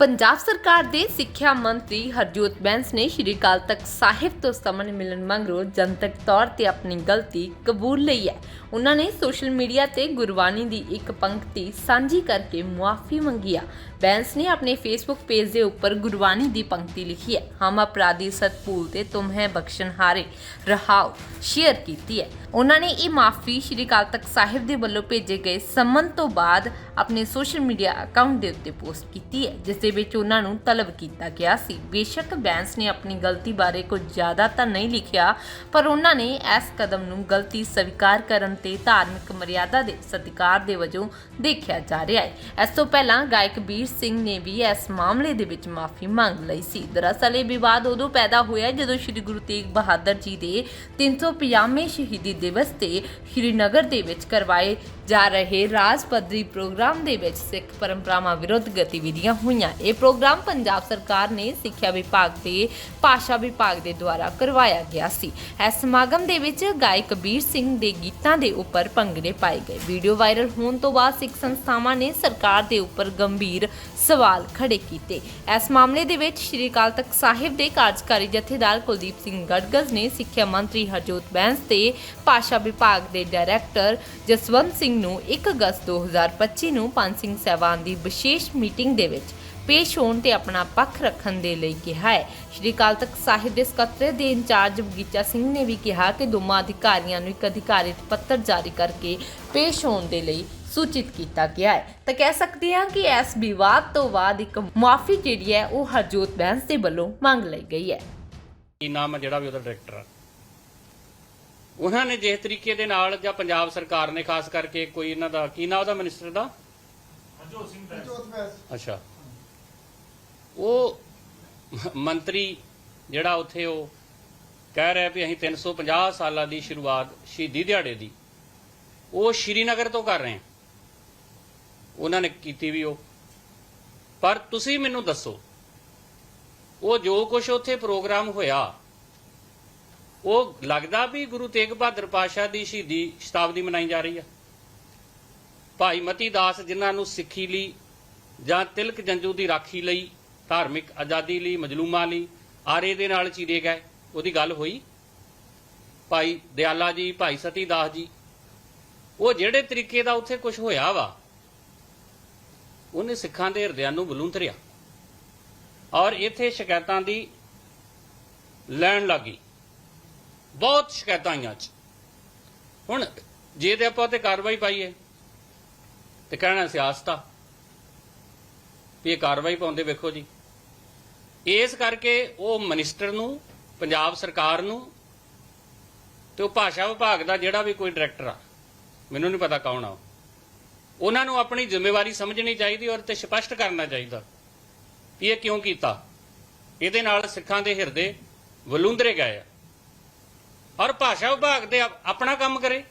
ਪੰਜਾਬ ਸਰਕਾਰ ਦੇ ਸਿੱਖਿਆ ਮੰਤਰੀ ਹਰਜੋਤ ਬੈਂਸ ਨੇ ਸ਼੍ਰੀ ਅਕਾਲ ਤਖਤ ਸਾਹਿਬ ਤੋਂ ਸਮਨ ਮਿਲਣ ਮੰਗਰੋ ਜਨਤਕ ਤੌਰ ਤੇ ਆਪਣੀ ਗਲਤੀ ਕਬੂਲ ਲਈ ਹੈ। ਉਹਨਾਂ ਨੇ ਸੋਸ਼ਲ ਮੀਡੀਆ ਤੇ ਗੁਰਬਾਣੀ ਦੀ ਇੱਕ ਪੰਕਤੀ ਸਾਂਝੀ ਕਰਕੇ ਮੁਆਫੀ ਮੰਗੀ ਆ। ਬੈਂਸ ਨੇ ਆਪਣੇ ਫੇਸਬੁੱਕ ਪੇਜ ਦੇ ਉੱਪਰ ਗੁਰਬਾਣੀ ਦੀ ਪੰਕਤੀ ਲਿਖੀ ਹੈ। ਹਮ ਅਪਰਾਧੀ ਸਤ ਤੇ ਤੁਮ ਹੈ ਬਖਸ਼ਣਹਾਰੇ ਰਹਾਓ, ਸ਼ੇਅਰ ਕੀਤੀ ਹੈ। ਉਹਨਾਂ ਨੇ ਇਹ ਮਾਫੀ ਸ਼੍ਰੀ ਅਕਾਲ ਤਖਤ ਸਾਹਿਬ ਦੇ ਵੱਲੋਂ ਭੇਜੇ ਗਏ ਸੰਮਨ ਤੋਂ ਬਾਅਦ ਆਪਣੇ ਸੋਸ਼ਲ ਮੀਡੀਆ ਅਕਾਊਂਟ ਦੇ ਉੱਤੇ ਪੋਸਟ ਕੀਤੀ ਹੈ, ਜਿਸ ਦੇ ਵਿੱਚ ਉਹਨਾਂ ਨੂੰ ਤਲਬ ਕੀਤਾ ਗਿਆ ਸੀ। ਬੇਸ਼ੱਕ ਬੈਂਸ ਨੇ ਆਪਣੀ ਗਲਤੀ ਬਾਰੇ ਕੁਝ ਜ਼ਿਆਦਾ ਤਾਂ ਨਹੀਂ ਲਿਖਿਆ, ਪਰ ਉਹਨਾਂ ਨੇ ਇਸ ਕਦਮ ਨੂੰ ਗਲਤੀ ਸਵੀਕਾਰ ਕਰਨ ਤੇ ਧਾਰਮਿਕ ਮਰਿਆਦਾ ਦੇ ਸਤਿਕਾਰ ਦੇ ਵਜੋਂ ਦੇਖਿਆ ਜਾ ਰਿਹਾ ਹੈ। ਇਸ ਤੋਂ ਪਹਿਲਾਂ ਗਾਇਕ ਵੀਰ ਸਿੰਘ ਨੇ ਵੀ ਇਸ ਮਾਮਲੇ ਦੇ ਵਿੱਚ ਮਾਫੀ ਮੰਗ ਲਈ ਸੀ। ਦਰਅਸਲ ਇਹ ਵਿਵਾਦ ਉਦੋਂ ਪੈਦਾ ਹੋਇਆ ਜਦੋਂ ਸ੍ਰੀ ਗੁਰੂ ਤੇਗ ਬਹਾਦਰ ਜੀ ਦੇ 350ਵੇਂ ਸ਼ਹੀਦੀ ਦਿਵਸ ਤੇ ਸ਼੍ਰੀਨਗਰ ਦੇ ਵਿੱਚ ਕਰਵਾਏ ਜਾ ਰਹੇ ਰਾਜ ਪੱਧਰੀ ਪ੍ਰੋਗਰਾਮ ਦੇ ਵਿੱਚ ਸਿੱਖ ਪਰੰਪਰਾਵਾਂ ਵਿਰੁੱਧ ਗਤੀਵਿਧੀਆਂ ਹੋਈਆਂ। ਇਹ ਪ੍ਰੋਗਰਾਮ ਪੰਜਾਬ ਸਰਕਾਰ ਨੇ ਸਿੱਖਿਆ ਵਿਭਾਗ ਤੇ ਭਾਸ਼ਾ ਵਿਭਾਗ ਦੇ ਦੁਆਰਾ ਕਰਵਾਇਆ ਗਿਆ ਸੀ। ਇਸ ਸਮਾਗਮ ਦੇ ਵਿੱਚ ਗਾਇਕ ਕਬੀਰ ਸਿੰਘ ਦੇ ਗੀਤਾਂ ਦੇ ਉੱਪਰ ਭੰਗੜੇ ਪਾਏ ਗਏ। ਵੀਡੀਓ ਵਾਇਰਲ ਹੋਣ ਤੋਂ ਬਾਅਦ ਸਿੱਖ ਸੰਸਥਾਵਾਂ ਨੇ ਸਰਕਾਰ ਦੇ ਉੱਪਰ ਗੰਭੀਰ ਸਵਾਲ ਖੜੇ ਕੀਤੇ। ਇਸ ਮਾਮਲੇ ਦੇ ਵਿੱਚ ਸ਼੍ਰੀ ਅਕਾਲ ਤਖਤ ਸਾਹਿਬ ਦੇ ਕਾਰਜਕਾਰੀ ਜਥੇਦਾਰ ਕੁਲਦੀਪ ਸਿੰਘ ਗੜਗਜ਼ ਨੇ ਸਿੱਖਿਆ ਮੰਤਰੀ ਹਰਜੋਤ ਬੈਂਸ ਤੇ ਭਾਸ਼ਾ ਵਿਭਾਗ ਦੇ ਡਾਇਰੈਕਟਰ ਜਸਵੰਤ ਸਿੰਘ ਨੂੰ 1 ਅਗਸਤ 2025 ਨੂੰ ਪੰਜ ਸਿੰਘ ਸਹਿਬਾਨ ਦੀ ਵਿਸ਼ੇਸ਼ ਮੀਟਿੰਗ ਦੇ ਵਿੱਚ ਪੇਸ਼ ਹੋਣ ਤੇ ਆਪਣਾ ਪੱਖ ਰੱਖਣ ਦੇ ਲਈ ਕਿਹਾ ਹੈ। ਸ਼੍ਰੀ ਅਕਾਲ ਤਖਤ ਸਾਹਿਬ ਦੇ ਸਕੱਤਰ ਦੇ ਇੰਚਾਰਜ ਬਗੀਚਾ ਸਿੰਘ ਨੇ ਵੀ ਕਿਹਾ ਕਿ ਦੋਵਾਂ ਅਧਿਕਾਰੀਆਂ ਨੂੰ ਇੱਕ ਅਧਿਕਾਰਿਤ ਪੱਤਰ ਜਾਰੀ ਕਰਕੇ ਪੇਸ਼ ਹੋਣ ਦੇ ਲਈ ਸੂਚਿਤ ਕੀਤਾ ਗਿਆ ਹੈ। ਤਾਂ ਕਹਿ ਸਕਦੇ ਹਾਂ ਕਿ ਇਸ ਵਿਵਾਦ ਤੋਂ ਬਾਅਦ ਇੱਕ ਮੁਆਫੀ ਜਿਹੜੀ ਹੈ ਉਹ ਹਰਜੋਤ ਬੈਂਸ ਦੇ ਵੱਲੋਂ ਮੰਗ ਲਈ ਗਈ ਹੈ। ਕੀ ਨਾਮ ਹੈ ਜਿਹੜਾ ਵੀ ਉਹਦਾ ਡਾਇਰੈਕਟਰ ਆ? ਉਹਨਾਂ ਨੇ ਜਿਸ ਤਰੀਕੇ ਦੇ ਨਾਲ ਜਾਂ ਪੰਜਾਬ ਸਰਕਾਰ ਨੇ ਖਾਸ ਕਰਕੇ ਕੋਈ ਇਹਨਾਂ ਦਾ ਕੀ ਨਾਮ ਉਹਦਾ ਮਿਨਿਸਟਰ ਦਾ? ਅੱਛਾ। ਉਹ ਮੰਤਰੀ ਜਿਹੜਾ ਉੱਥੇ ਉਹ ਕਹਿ ਰਿਹਾ ਵੀ ਅਸੀਂ 350 ਸਾਲਾਂ ਦੀ ਸ਼ੁਰੂਆਤ ਸ਼ਹੀਦੀ ਦਿਹਾੜੇ ਦੀ, ਉਹ ਸ਼੍ਰੀਨਗਰ ਤੋਂ ਕਰ ਰਹੇ ਹਾਂ ਉਹਨਾਂ ਨੇ ਕੀਤੀ ਵੀ ਉਹ। ਪਰ ਤੁਸੀਂ ਮੈਨੂੰ ਦੱਸੋ, ਉਹ ਜੋ ਕੁਝ ਉੱਥੇ ਪ੍ਰੋਗਰਾਮ ਹੋਇਆ, ਉਹ ਲੱਗਦਾ ਵੀ ਗੁਰੂ ਤੇਗ ਬਹਾਦਰ ਪਾਸ਼ਾ ਦੀ ਸ਼ਹੀਦੀ ਸ਼ਤਾਬਦੀ ਮਨਾਈ ਜਾ ਰਹੀ ਆ? ਭਾਈ ਮਤੀ ਦਾਸ ਜਿਨ੍ਹਾਂ ਨੂੰ ਸਿੱਖੀ ਲਈ ਜਾਂ ਤਿਲਕ ਜੰਜੂ ਦੀ ਰਾਖੀ ਲਈ ਧਾਰਮਿਕ ਆਜ਼ਾਦੀ ਲਈ, ਮਜਲੂਮਾਂ ਲਈ, ਆਰੇ ਦੇ ਨਾਲ ਚੀਰੇ ਗਏ। ਉਹਦੀ ਗੱਲ ਹੋਈ? ਭਾਈ ਦਿਆਲਾ ਜੀ, ਭਾਈ ਸਤੀ ਦਾਸ ਜੀ, ਉਹ ਜਿਹੜੇ ਤਰੀਕੇ ਦਾ ਉੱਥੇ ਕੁਝ ਹੋਇਆ ਵਾ, ਉਹਨੇ ਸਿੱਖਾਂ ਦੇ ਹਿਰਦਿਆਂ ਨੂੰ ਬਲੂੰਤਰਿਆ ਔਰ ਇੱਥੇ ਸ਼ਿਕਾਇਤਾਂ ਦੀ ਲੈਣ ਲੱਗੀ। ਬਹੁਤ ਸ਼ਿਕਾਇਤਾਂ ਆਈਆਂ ਚ ਹੁਣ ਜੇ ਤੇ ਆਪਾਂ ਤੇ ਕਾਰਵਾਈ ਪਾਈਏ ਤੇ ਕਹਿਣਾ ਸਿਆਸਤ ਆ ਵੀ ਇਹ ਕਾਰਵਾਈ ਪਾਉਂਦੇ ਵੇਖੋ ਜੀ। ਇਸ ਕਰਕੇ ਉਹ ਮਿਨਿਸਟਰ ਨੂੰ, ਪੰਜਾਬ ਸਰਕਾਰ ਨੂੰ ਤੇ ਉਹ ਭਾਸ਼ਾ ਵਿਭਾਗ ਦਾ ਜਿਹੜਾ ਵੀ ਕੋਈ ਡਾਇਰੈਕਟਰ ਆ, ਮੈਨੂੰ ਨਹੀਂ ਪਤਾ ਕੌਣ ਆ ਉਹਨਾਂ ਨੂੰ ਆਪਣੀ ਜ਼ਿੰਮੇਵਾਰੀ ਸਮਝਣੀ ਚਾਹੀਦੀ ਔਰ ਤੇ ਸਪਸ਼ਟ ਕਰਨਾ ਚਾਹੀਦਾ ਵੀ ਇਹ ਕਿਉਂ ਕੀਤਾ। ਇਹਦੇ ਨਾਲ ਸਿੱਖਾਂ ਦੇ ਹਿਰਦੇ ਵਲੂੰਦਰੇ ਗਏ ਆ। ਔਰ ਭਾਸ਼ਾ ਵਿਭਾਗ ਦੇ ਆਪਣਾ ਕੰਮ ਕਰੇ।